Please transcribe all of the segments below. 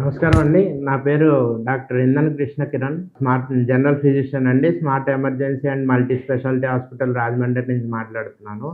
నమస్కారం అండి. నా పేరు doctor Indan Krishna Kiran. Smart general physician అండి. Smart emergency and multi speciality hospital Rajahmundry నుంచి మాట్లాడుతున్నాను.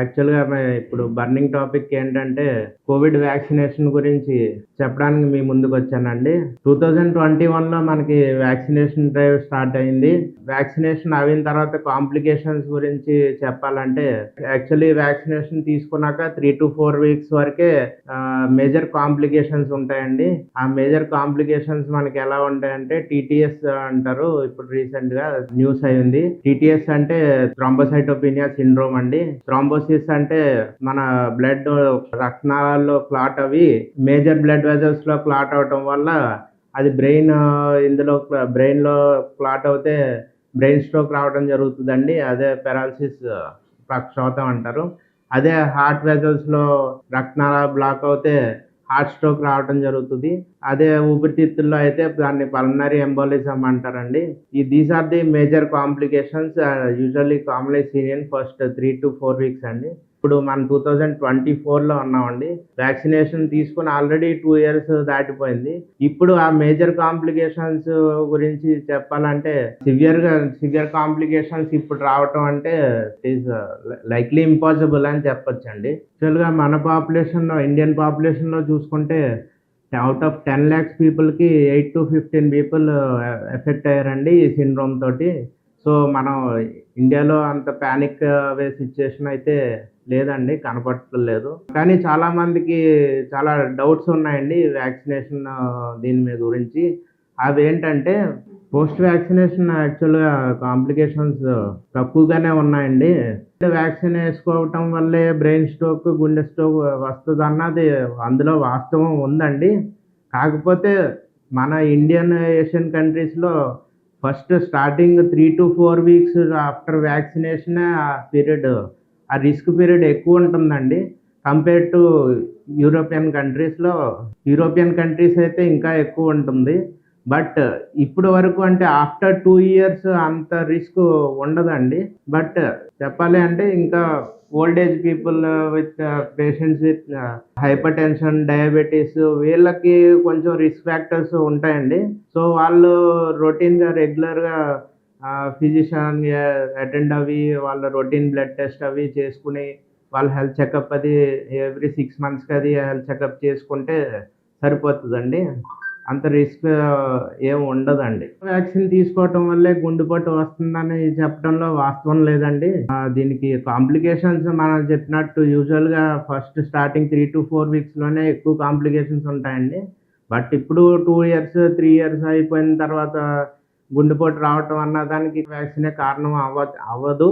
యాక్చువల్గా ఇప్పుడు బర్నింగ్ టాపిక్ ఏంటంటే కోవిడ్ వ్యాక్సినేషన్ గురించి చెప్పడానికి మీ ముందుకు వచ్చానండి. టూ థౌజండ్ ట్వంటీ వన్లో మనకి వ్యాక్సినేషన్ డ్రైవ్ స్టార్ట్ అయింది. వ్యాక్సినేషన్ అయిన తర్వాత కాంప్లికేషన్స్ గురించి చెప్పాలంటే యాక్చువల్లీ వ్యాక్సినేషన్ తీసుకున్నాక త్రీ టు ఫోర్ వీక్స్ వరకే మేజర్ కాంప్లికేషన్స్ ఉంటాయండి. ఆ మేజర్ కాంప్లికేషన్స్ మనకి ఎలా ఉంటాయంటే టీటీఎస్ అంటారు. ఇప్పుడు రీసెంట్గా న్యూస్ అయింది టీటీఎస్ అంటే థ్రాంబోసైటోపినియా సిండ్రోమ్ అండి. థ్రాంబోసిస్ అంటే మన బ్లడ్ రక్తనాళాల్లో క్లాట్ అవి మేజర్ బ్లడ్ వెజల్స్లో క్లాట్ అవటం వల్ల అది బ్రెయిన్ ఇందులో బ్రెయిన్లో క్లాట్ అవుతే బ్రెయిన్ స్ట్రోక్ రావడం జరుగుతుందండి. అదే పెరాలసిస్ పక్షవాతం అంటారు. అదే హార్ట్ వెజల్స్లో రక్తనాళ బ్లాక్ అవుతే హార్ట్ స్ట్రోక్ రావడం జరుగుతుంది. అదే ఊపిరితిత్తుల్లో అయితే దాన్ని పల్మనరీ ఎంబోలిజం అంటారండి. ఈ these are the major complications usually commonly seen in first three to four weeks అండి. ఇప్పుడు మనం టూ థౌజండ్ ట్వంటీ ఫోర్లో ఉన్నామండి. వ్యాక్సినేషన్ తీసుకుని ఆల్రెడీ టూ ఇయర్స్ దాటిపోయింది. ఇప్పుడు ఆ మేజర్ కాంప్లికేషన్స్ గురించి చెప్పాలంటే సివియర్గా సివియర్ కాంప్లికేషన్స్ ఇప్పుడు రావటం అంటే ఈజ్ లైక్లీ ఇంపాసిబుల్ అని చెప్పొచ్చండి. యాక్చువల్గా మన పాపులేషన్లో ఇండియన్ పాపులేషన్లో చూసుకుంటే అవుట్ ఆఫ్ టెన్ ల్యాక్స్ పీపుల్కి eight to fifteen people effect అయ్యారండి ఈ సిండ్రోమ్ తోటి. సో మనం ఇండియాలో అంత ప్యానిక్ అవే సిచ్యుయేషన్ అయితే లేదండి కనపడలేదు కానీ చాలా మందికి చాలా డౌట్స్ ఉన్నాయండి వ్యాక్సినేషన్ దీని మీద గురించి. అవి ఏంటంటే పోస్ట్ వ్యాక్సినేషన్ యాక్చువల్గా కాంప్లికేషన్స్ తక్కువగానే ఉన్నాయండి. వ్యాక్సిన్ వేసుకోవటం వల్లే బ్రెయిన్ స్ట్రోక్ గుండె స్ట్రోక్ వస్తుంది అన్నది అందులో వాస్తవం ఉందండి. కాకపోతే మన ఇండియన్ ఏషియన్ కంట్రీస్లో first starting three to four weeks after vaccination ఆ పీరియడ్ ఆ రిస్క్ పీరియడ్ ఎక్కువ ఉంటుందండి. కంపేర్ టు యూరోపియన్ కంట్రీస్లో యూరోపియన్ కంట్రీస్ అయితే ఇంకా ఎక్కువ ఉంటుంది. బట్ ఇప్పుడు వరకు అంటే ఆఫ్టర్ టూ ఇయర్స్ అంత రిస్క్ ఉండదండి. బట్ చెప్పాలి అంటే ఇంకా old age people with patients with hypertension diabetes వీళ్ళకి కొంచెం రిస్క్ ఫ్యాక్టర్స్ ఉంటాయండి. సో వాళ్ళు రొటీన్గా రెగ్యులర్గా ఫిజిషియన్ అటెండ్ అవి వాళ్ళ రొటీన్ బ్లడ్ టెస్ట్ అవి చేసుకుని వాళ్ళ హెల్త్ చెకప్ అది ఎవ్రీ సిక్స్ మంత్స్కి అది హెల్త్ చెకప్ చేసుకుంటే సరిపోతుందండి. అంత రిస్క్ ఏం ఉండదండి. వ్యాక్సిన్ తీసుకోవటం వల్లే గుండెపోటు వస్తుందని చెప్పడంలో వాస్తవం లేదండి. దీనికి కాంప్లికేషన్స్ మనం చెప్పినట్టు యూజువల్గా first starting three to four వీక్స్లోనే ఎక్కువ కాంప్లికేషన్స్ ఉంటాయండి. బట్ ఇప్పుడు టూ ఇయర్స్ త్రీ ఇయర్స్ అయిపోయిన తర్వాత గుండెపోటు రావటం అన్న దానికి వ్యాక్సినే కారణం అవ్వ అవ్వదు.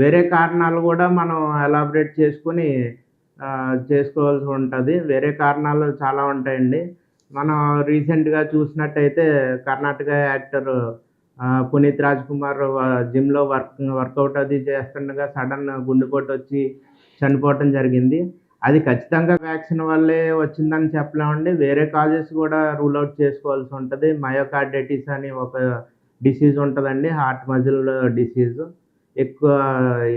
వేరే కారణాలు కూడా మనం ఎలాబరేట్ చేసుకుని చేసుకోవాల్సి ఉంటుంది. వేరే కారణాలు చాలా ఉంటాయండి. మనం రీసెంట్గా చూసినట్టయితే కర్ణాటక యాక్టర్ పునీత్ రాజ్ కుమార్ జిమ్లో వర్క్ వర్కౌట్ అది చేస్తుండగా సడన్ గుండెపోటు వచ్చి చనిపోవటం జరిగింది. అది ఖచ్చితంగా వ్యాక్సిన్ వల్లే వచ్చిందని చెప్పలేమండి. వేరే కాజెస్ కూడా రూల్ అవుట్ చేసుకోవాల్సి ఉంటుంది. మయోకార్డైటిస్ అని ఒక డిసీజ్ ఉంటుందండి. హార్ట్ మజిల్ డిసీజ్ ఎక్కువ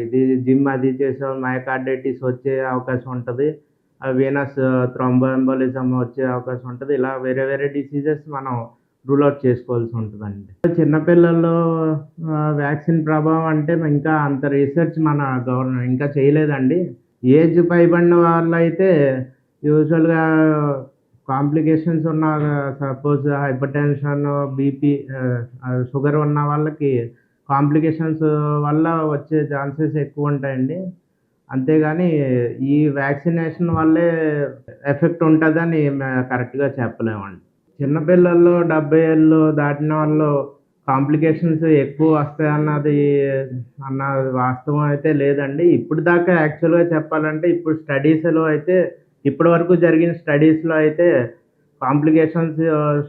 ఇది జిమ్ అది చేసే మయోకార్డైటిస్ వచ్చే అవకాశం ఉంటుంది. వీనస్ థ్రోంబోఎంబోలిజం వచ్చే అవకాశం ఉంటుంది. ఇలా వేరే వేరే డిసీజెస్ మనం రూల్ అవుట్ చేసుకోవాల్సి ఉంటుందండి. చిన్నపిల్లల్లో వ్యాక్సిన్ ప్రభావం అంటే ఇంకా అంత రీసెర్చ్ మన గవర్నమెంట్ ఇంకా చేయలేదండి. ఏజ్ పైబడిన వాళ్ళు అయితే యూజువల్గా కాంప్లికేషన్స్ ఉన్న suppose hypertension BP sugar ఉన్న వాళ్ళకి కాంప్లికేషన్స్ వల్ల వచ్చే ఛాన్సెస్ ఎక్కువ ఉంటాయండి. అంతేగాని ఈ వ్యాక్సినేషన్ వల్లే ఎఫెక్ట్ ఉంటుందని కరెక్ట్గా చెప్పలేమండి. చిన్నపిల్లల్లో డెబ్బై ఏళ్ళు దాటిన వాళ్ళు కాంప్లికేషన్స్ ఎక్కువ వస్తాయి అన్నది అన్న వాస్తవం అయితే లేదండి. ఇప్పుడు దాకా యాక్చువల్గా చెప్పాలంటే ఇప్పుడు స్టడీస్లో అయితే ఇప్పటి వరకు జరిగిన స్టడీస్లో అయితే కాంప్లికేషన్స్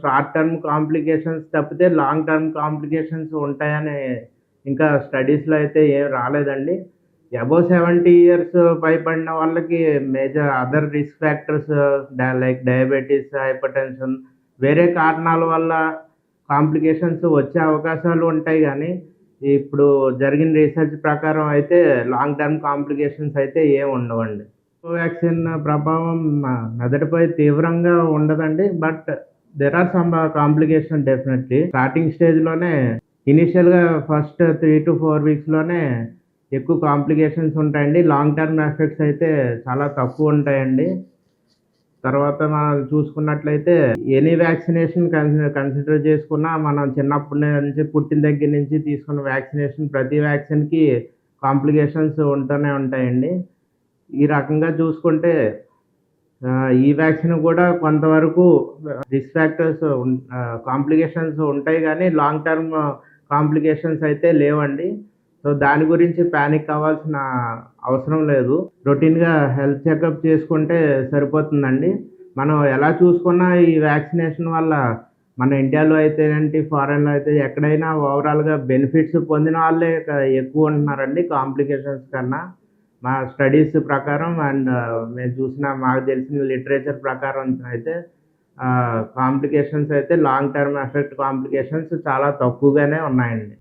షార్ట్ టర్మ్ కాంప్లికేషన్స్ తప్పితే లాంగ్ టర్మ్ కాంప్లికేషన్స్ ఉంటాయని ఇంకా స్టడీస్లో అయితే ఏం రాలేదండి. అబౌవ్ సెవెంటీ ఇయర్స్ పైబడిన వాళ్ళకి major other risk factors like diabetes hypertension వేరే కారణాల వల్ల కాంప్లికేషన్స్ వచ్చే అవకాశాలు ఉంటాయి కానీ ఇప్పుడు జరిగిన రీసెర్చ్ ప్రకారం అయితే లాంగ్ టర్మ్ కాంప్లికేషన్స్ అయితే ఏం ఉండవండి. కోవాక్సిన్ ప్రభావం మెదడుపై తీవ్రంగా ఉండదండి but there are some complication definitely starting స్టేజ్లోనే ఇనిషియల్గా ఫస్ట్ త్రీ టు ఫోర్ వీక్స్లోనే ఎక్కువ కాంప్లికేషన్స్ ఉంటాయండి. లాంగ్ టర్మ్ ఎఫెక్ట్స్ అయితే చాలా తక్కువ ఉంటాయండి. తర్వాత మనం చూసుకున్నట్లయితే ఎనీ వ్యాక్సినేషన్ కన్సిడర్ చేసుకున్నా మనం చిన్నప్పటి నుంచి పుట్టిన దగ్గర నుంచి తీసుకున్న వ్యాక్సినేషన్ ప్రతి వ్యాక్సిన్కి కాంప్లికేషన్స్ ఉంటూనే ఉంటాయండి. ఈ రకంగా చూసుకుంటే ఈ వ్యాక్సిన్ కూడా కొంతవరకు రిస్క్ ఫ్యాక్టర్స్ కాంప్లికేషన్స్ ఉంటాయి కానీ లాంగ్ టర్మ్ కాంప్లికేషన్స్ అయితే లేవండి. సో దాని గురించి ప్యానిక్ అవ్వాల్సిన అవసరం లేదు. రొటీన్గా హెల్త్ చెకప్ చేసుకుంటే సరిపోతుందండి. మనం ఎలా చూసుకున్నా ఈ వ్యాక్సినేషన్ వల్ల మన ఇండియాలో అయితే ఏంటి ఫారెన్లో అయితే ఎక్కడైనా ఓవరాల్గా బెనిఫిట్స్ పొందిన వాళ్ళే ఎక్కువ ఉంటున్నారండి కాంప్లికేషన్స్ కన్నా. మా స్టడీస్ ప్రకారం అండ్ మేము చూసిన మాకు తెలిసిన లిటరేచర్ ప్రకారం అయితే కాంప్లికేషన్స్ అయితే లాంగ్ టర్మ్ ఎఫెక్ట్ కాంప్లికేషన్స్ చాలా తక్కువగానే ఉన్నాయండి.